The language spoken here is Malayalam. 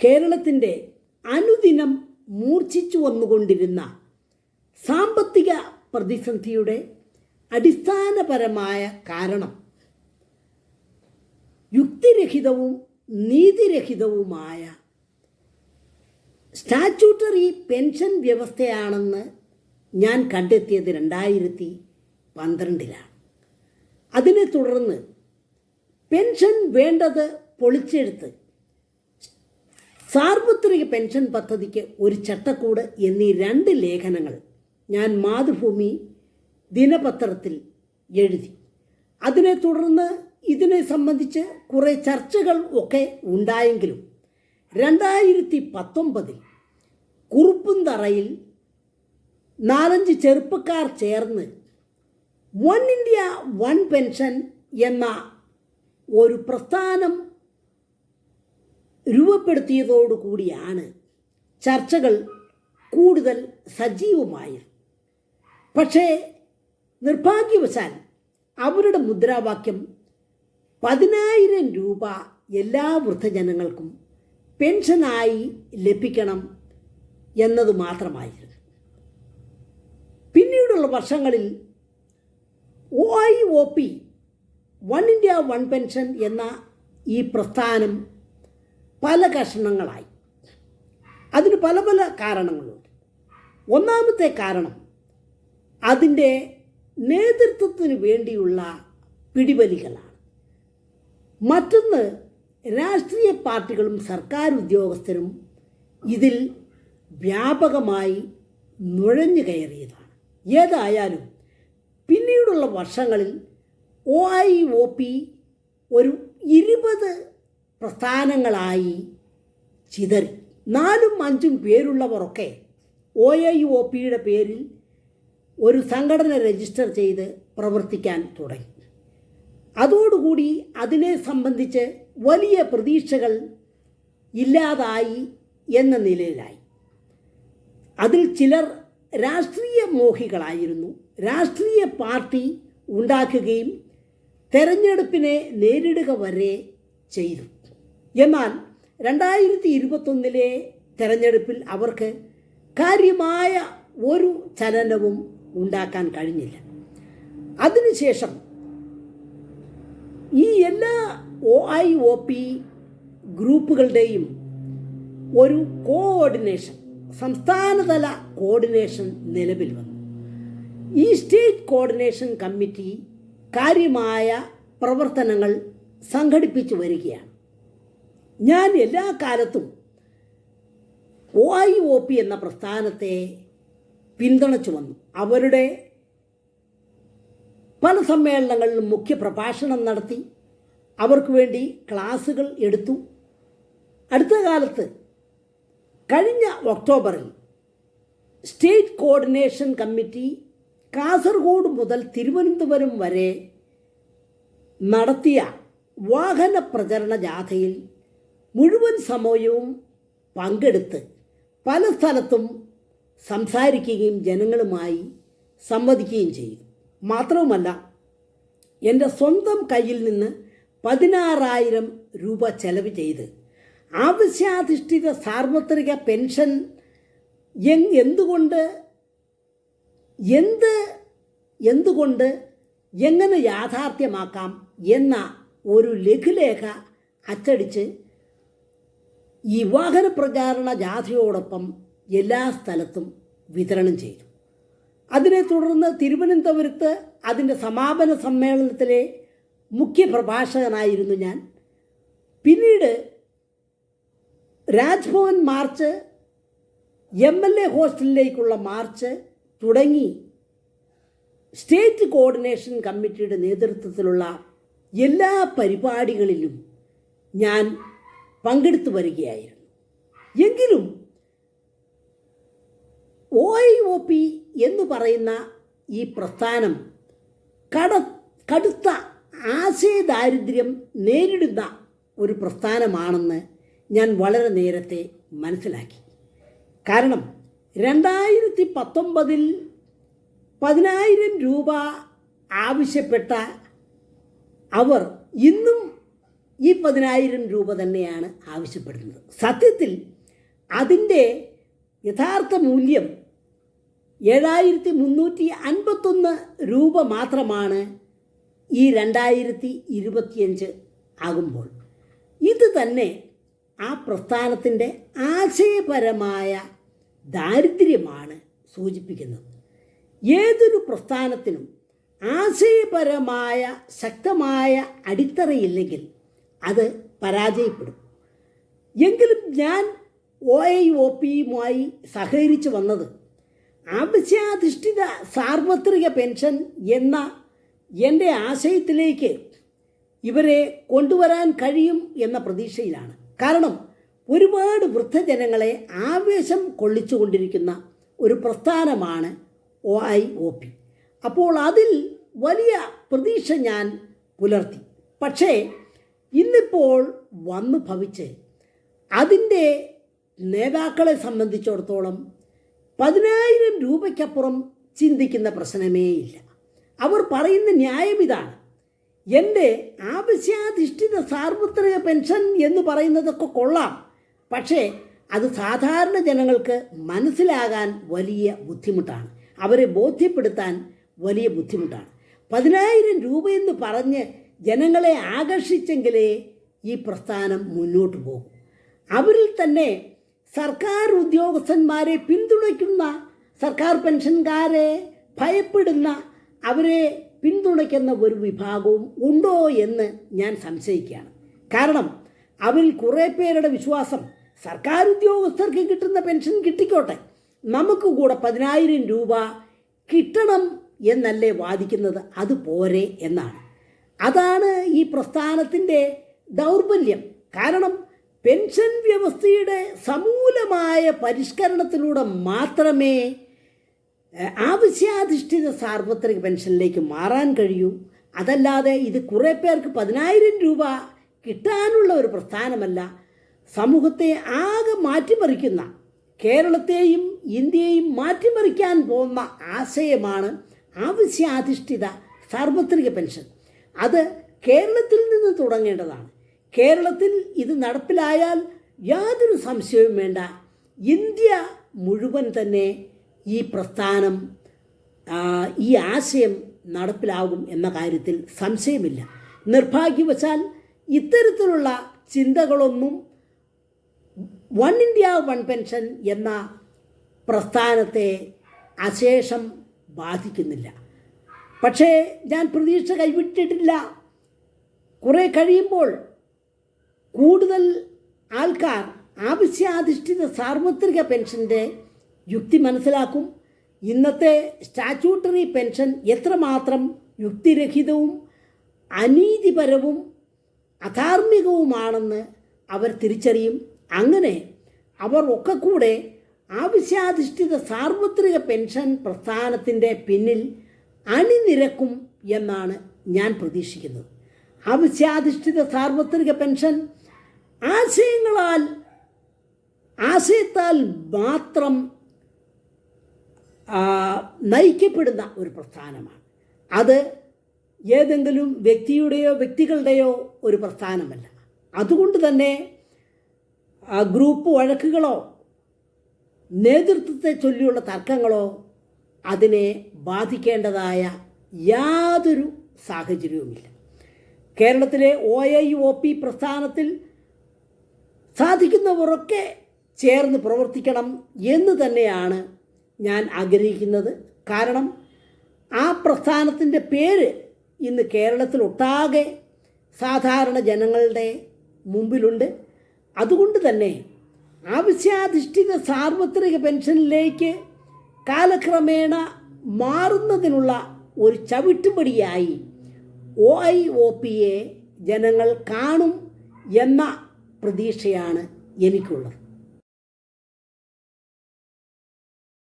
കേരളത്തിന്റെ അനുദിനം മൂർച്ഛിച്ചു വന്നുകൊണ്ടിരുന്ന സാമ്പത്തിക പ്രതിസന്ധിയുടെ അടിസ്ഥാനപരമായ കാരണം യുക്തിരഹിതവും നീതിരഹിതവുമായ സ്റ്റാറ്റ്യൂട്ടറി പെൻഷൻ വ്യവസ്ഥയാണെന്ന് ഞാൻ കണ്ടെത്തിയത് രണ്ടായിരത്തി പന്ത്രണ്ടിലാണ്. അതിനെ തുടർന്ന് പെൻഷൻ വേണ്ടത് പൊളിച്ചെടുത്ത് സാർവത്രിക പെൻഷൻ പദ്ധതിക്ക് ഒരു ചട്ടക്കൂട് എന്നീ രണ്ട് ലേഖനങ്ങൾ ഞാൻ മാതൃഭൂമി ദിനപത്രത്തിൽ എഴുതി. അതിനെ തുടർന്ന് ഇതിനെ സംബന്ധിച്ച് കുറേ ചർച്ചകൾ ഒക്കെ ഉണ്ടായെങ്കിലും രണ്ടായിരത്തി പത്തൊമ്പതിൽ കുറുപ്പുംതറയിൽ നാലഞ്ച് ചെറുപ്പക്കാർ ചേർന്ന് വൺ ഇന്ത്യ വൺ പെൻഷൻ എന്ന ഒരു പ്രസ്ഥാനം രൂപപ്പെടുത്തിയതോടുകൂടിയാണ് ചർച്ചകൾ കൂടുതൽ സജീവമായത്. പക്ഷേ നിർഭാഗ്യവശാൽ അവരുടെ മുദ്രാവാക്യം പതിനായിരം രൂപ എല്ലാ വൃദ്ധജനങ്ങൾക്കും പെൻഷനായി ലഭിക്കണം എന്നത് മാത്രമായിരുന്നു. പിന്നീടുള്ള വർഷങ്ങളിൽ O I O P one India one pension എന്ന ഈ പ്രസ്ഥാനം പല കഷണങ്ങളായി. അതിന് പല പല കാരണങ്ങളുണ്ട്. ഒന്നാമത്തെ കാരണം അതിന്റെ നേതൃത്വത്തിന് വേണ്ടിയുള്ള പിടിവലികളാണ്. മറ്റൊന്ന് രാഷ്ട്രീയ പാർട്ടികളും സർക്കാർ ഉദ്യോഗസ്ഥരും ഇതിൽ വ്യാപകമായി നുഴഞ്ഞു കയറിയതാണ്. ഏതായാലും പിന്നീടുള്ള വർഷങ്ങളിൽ ഒ ഐ ഒ പി ഒരു ഇരുപത് പ്രസ്ഥാനങ്ങളായി ചിതറി. നാലും അഞ്ചും പേരുള്ളവരൊക്കെ ഒ എ യു ഒ പിയുടെ പേരിൽ ഒരു സംഘടന രജിസ്റ്റർ ചെയ്ത് പ്രവർത്തിക്കാൻ തുടങ്ങി. അതോടുകൂടി അതിനെ സംബന്ധിച്ച് വലിയ പ്രതീക്ഷകൾ ഇല്ലാതായി എന്ന നിലയിലായി. അതിൽ ചിലർ രാഷ്ട്രീയ മോഹികളായിരുന്നു. രാഷ്ട്രീയ പാർട്ടി ഉണ്ടാക്കുകയും തെരഞ്ഞെടുപ്പിനെ നേരിടുക വരെ ചെയ്തു. എന്നാൽ രണ്ടായിരത്തി ഇരുപത്തൊന്നിലെ തെരഞ്ഞെടുപ്പിൽ അവർക്ക് കാര്യമായ ഒരു ചലനവും ഉണ്ടാക്കാൻ കഴിഞ്ഞില്ല. അതിനുശേഷം ഈ എല്ലാ ഒ ഐ ഒ പി ഗ്രൂപ്പുകളുടെയും ഒരു കോഓർഡിനേഷൻ സംസ്ഥാനതല കോർഡിനേഷൻ നിലവിൽ വന്നു. ഈ സ്റ്റേറ്റ് കോർഡിനേഷൻ കമ്മിറ്റി കാര്യമായ പ്രവർത്തനങ്ങൾ സംഘടിപ്പിച്ചു വരികയാണ്. ഞാൻ എല്ലാ കാലത്തും ഒ ഐ ഒ പി എന്ന പ്രസ്ഥാനത്തെ പിന്തുണച്ചു വന്നു. അവരുടെ പല സമ്മേളനങ്ങളിലും മുഖ്യ പ്രഭാഷണം നടത്തി. അവർക്ക് വേണ്ടി ക്ലാസ്സുകൾ എടുത്തു. അടുത്ത കാലത്ത് കഴിഞ്ഞ ഒക്ടോബറിൽ സ്റ്റേറ്റ് കോർഡിനേഷൻ കമ്മിറ്റി കാസർഗോഡ് മുതൽ തിരുവനന്തപുരം വരെ നടത്തിയ വാഹന പ്രചരണ ജാഥയിൽ മുഴുവൻ സമയവും പങ്കെടുത്ത് പല സ്ഥലത്തും സംസാരിക്കുകയും ജനങ്ങളുമായി സംവദിക്കുകയും ചെയ്യും മാത്രവുമല്ല എന്റെ സ്വന്തം കയ്യിൽ നിന്ന് പതിനാറായിരം രൂപ ചെലവ് ചെയ്ത് ആവശ്യാധിഷ്ഠിത സാർവത്രിക പെൻഷൻ എന്തുകൊണ്ട് എന്ത് എന്തുകൊണ്ട് എങ്ങനെ യാഥാർത്ഥ്യമാക്കാം എന്ന ഒരു ലഘുലേഖ അച്ചടിച്ച് ഈ വാഹന പ്രചാരണ ജാഥയോടൊപ്പം എല്ലാ സ്ഥലത്തും വിതരണം ചെയ്തു. അതിനെ തുടർന്ന് തിരുവനന്തപുരത്ത് അതിന്റെ സമാപന സമ്മേളനത്തിലെ മുഖ്യ പ്രഭാഷകനായിരുന്നു ഞാൻ. പിന്നീട് Raj Bhavan march M L A ഹോസ്റ്റലിലേക്കുള്ള march തുടങ്ങി സ്റ്റേറ്റ് കോർഡിനേഷൻ കമ്മിറ്റിയുടെ നേതൃത്വത്തിലുള്ള എല്ലാ പരിപാടികളിലും ഞാൻ പങ്കെടുത്തു വരികയായിരുന്നു. എങ്കിലും ഒ ഐ ഒ പി എന്ന് പറയുന്ന ഈ പ്രസ്ഥാനം കട കടുത്ത ആശയദാരിദ്ര്യം നേരിടുന്ന ഒരു പ്രസ്ഥാനമാണെന്ന് ഞാൻ വളരെ നേരത്തെ മനസ്സിലാക്കി. കാരണം രണ്ടായിരത്തി പത്തൊമ്പതിൽ പതിനായിരം രൂപ ആവശ്യപ്പെട്ട അവർ ഇന്നും ഈ പതിനായിരം രൂപ തന്നെയാണ് ആവശ്യപ്പെടുന്നത്. സത്യത്തിൽ അതിന്റെ യഥാർത്ഥ മൂല്യം ഏഴായിരത്തി മുന്നൂറ്റി അൻപത്തൊന്ന് രൂപ മാത്രമാണ് ഈ രണ്ടായിരത്തി ഇരുപത്തിയഞ്ച് ആകുമ്പോൾ. ഇത് തന്നെ ആ പ്രസ്ഥാനത്തിന്റെ ആശയപരമായ ദാരിദ്ര്യമാണ് സൂചിപ്പിക്കുന്നത്. ഏതൊരു പ്രസ്ഥാനത്തിനും ആശയപരമായ ശക്തമായ അടിത്തറയില്ലെങ്കിൽ അത് പരാജയപ്പെടും. എങ്കിലും ഞാൻ ഒ ഐ ഒ പിയുമായി സഹകരിച്ചു വന്നത് ആവശ്യാധിഷ്ഠിത സാർവത്രിക പെൻഷൻ എന്ന എന്റെ ആശയത്തിലേക്ക് ഇവരെ കൊണ്ടുവരാൻ കഴിയും എന്ന പ്രതീക്ഷയിലാണ്. കാരണം ഒരുപാട് വൃദ്ധജനങ്ങളെ ആവേശം കൊള്ളിച്ചുകൊണ്ടിരിക്കുന്ന ഒരു പ്രസ്ഥാനമാണ് ഒ ഐ ഒ പി അപ്പോൾ അതിൽ വലിയ പ്രതീക്ഷ ഞാൻ പുലർത്തി. പക്ഷേ ഇന്നിപ്പോൾ വന്നു ഭവിച്ച്. അതിന്റെ നേതാക്കളെ സംബന്ധിച്ചിടത്തോളം പതിനായിരം രൂപയ്ക്കപ്പുറം ചിന്തിക്കുന്ന പ്രശ്നമേയില്ല. അവർ പറയുന്ന ന്യായം ഇതാണ്. എന്റെ ആവശ്യാധിഷ്ഠിത സാർവത്രിക പെൻഷൻ എന്ന് പറയുന്നതൊക്കെ കൊള്ളാം. പക്ഷേ അത് സാധാരണ ജനങ്ങൾക്ക് മനസ്സിലാകാൻ വലിയ ബുദ്ധിമുട്ടാണ്. അവരെ ബോധ്യപ്പെടുത്താൻ വലിയ ബുദ്ധിമുട്ടാണ്. പതിനായിരം രൂപയെന്ന് പറഞ്ഞ് ജനങ്ങളെ ആകർഷിച്ചെങ്കിലേ ഈ പ്രസ്ഥാനം മുന്നോട്ട് പോകും. അവരിൽ തന്നെ സർക്കാർ ഉദ്യോഗസ്ഥന്മാരെ പിന്തുണയ്ക്കുന്ന സർക്കാർ പെൻഷൻകാരെ ഭയപ്പെടുന്ന അവരെ പിന്തുണയ്ക്കുന്ന ഒരു വിഭാഗവും ഉണ്ടോ എന്ന് ഞാൻ സംശയിക്കുകയാണ്. കാരണം അവരിൽ കുറേ പേരുടെ വിശ്വാസം സർക്കാർ ഉദ്യോഗസ്ഥർക്ക് കിട്ടുന്ന പെൻഷൻ കിട്ടിക്കോട്ടെ നമുക്ക് കൂടെ പതിനായിരം രൂപ കിട്ടണം എന്നല്ലേ വാദിക്കുന്നത് അത് പോരെ എന്നാണ്. അതാണ് ഈ പ്രസ്ഥാനത്തിന്റെ ദൗർബല്യം. കാരണം പെൻഷൻ വ്യവസ്ഥയുടെ സമൂലമായ പരിഷ്കരണത്തിലൂടെ മാത്രമേ ആവശ്യാധിഷ്ഠിത സാർവത്രിക പെൻഷനിലേക്ക് മാറാൻ കഴിയൂ. അതല്ലാതെ ഇത് കുറേ പേർക്ക് പതിനായിരം രൂപ കിട്ടാനുള്ള ഒരു പ്രസ്ഥാനമല്ല. സമൂഹത്തെ ആകെ മാറ്റിമറിക്കുന്ന കേരളത്തെയും ഇന്ത്യയെയും മാറ്റിമറിക്കാൻ പോകുന്ന ആശയമാണ് ആവശ്യാധിഷ്ഠിത സാർവത്രിക പെൻഷൻ. അത് കേരളത്തിൽ നിന്ന് തുടങ്ങേണ്ടതാണ്. കേരളത്തിൽ ഇത് നടപ്പിലായാൽ യാതൊരു സംശയവും വേണ്ട. ഇന്ത്യ മുഴുവൻ തന്നെ ഈ പ്രസ്ഥാനം ഈ ആശയം നടപ്പിലാകും എന്ന കാര്യത്തിൽ സംശയമില്ല. നിർഭാഗ്യവശാൽ ഇത്തരത്തിലുള്ള ചിന്തകളൊന്നും വൺ ഇന്ത്യ വൺ പെൻഷൻ എന്ന പ്രസ്ഥാനത്തെ അശേഷം ബാധിക്കുന്നില്ല. പക്ഷേ ഞാൻ പ്രതീക്ഷ കൈവിട്ടിട്ടില്ല. കുറേ കഴിയുമ്പോൾ കൂടുതൽ ആൾക്കാർ ആവശ്യാധിഷ്ഠിത സാർവത്രിക പെൻഷന്റെ യുക്തി മനസ്സിലാക്കും. ഇന്നത്തെ സ്റ്റാറ്റ്യൂട്ടറി പെൻഷൻ എത്രമാത്രം യുക്തിരഹിതവും അനീതിപരവും അധാർമികവുമാണെന്ന് അവർ തിരിച്ചറിയും. അങ്ങനെ അവർ ഒക്കെ കൂടെ ആവശ്യാധിഷ്ഠിത സാർവത്രിക പെൻഷൻ പ്രസ്ഥാനത്തിന്റെ പിന്നിൽ അണിനിരക്കും എന്നാണ് ഞാൻ പ്രതീക്ഷിക്കുന്നത്. ആവശ്യാധിഷ്ഠിത സാർവത്രിക പെൻഷൻ ആശയങ്ങളാൽ ആശയത്താൽ മാത്രം നയിക്കപ്പെടുന്ന ഒരു പ്രസ്ഥാനമാണ്. അത് ഏതെങ്കിലും വ്യക്തിയുടെയോ വ്യക്തികളുടെയോ ഒരു പ്രസ്ഥാനമല്ല. അതുകൊണ്ട് തന്നെ ഗ്രൂപ്പ് വഴക്കുകളോ നേതൃത്വത്തെ ചൊല്ലിയുള്ള തർക്കങ്ങളോ അതിനെ ബാധിക്കേണ്ടതായ യാതൊരു സാഹചര്യവുമില്ല. കേരളത്തിലെ ഒ ഐ ഒ പി പ്രസ്ഥാനത്തിൽ സാധിക്കുന്നവരൊക്കെ ചേർന്ന് പ്രവർത്തിക്കണം എന്ന് തന്നെയാണ് ഞാൻ ആഗ്രഹിക്കുന്നത്. കാരണം ആ പ്രസ്ഥാനത്തിന്റെ പേര് ഇന്ന് കേരളത്തിലൊട്ടാകെ സാധാരണ ജനങ്ങളുടെ മുമ്പിലുണ്ട്. അതുകൊണ്ട് തന്നെ ആവശ്യാധിഷ്ഠിത സാർവത്രിക പെൻഷനിലേക്ക് കാലക്രമേണ മാറുന്നതിനുള്ള ഒരു ചവിട്ടുപടിയായി ഒ ഐ ഒ പിയെ ജനങ്ങൾ കാണും എന്ന പ്രതീക്ഷയാണ് എനിക്കുള്ളത്.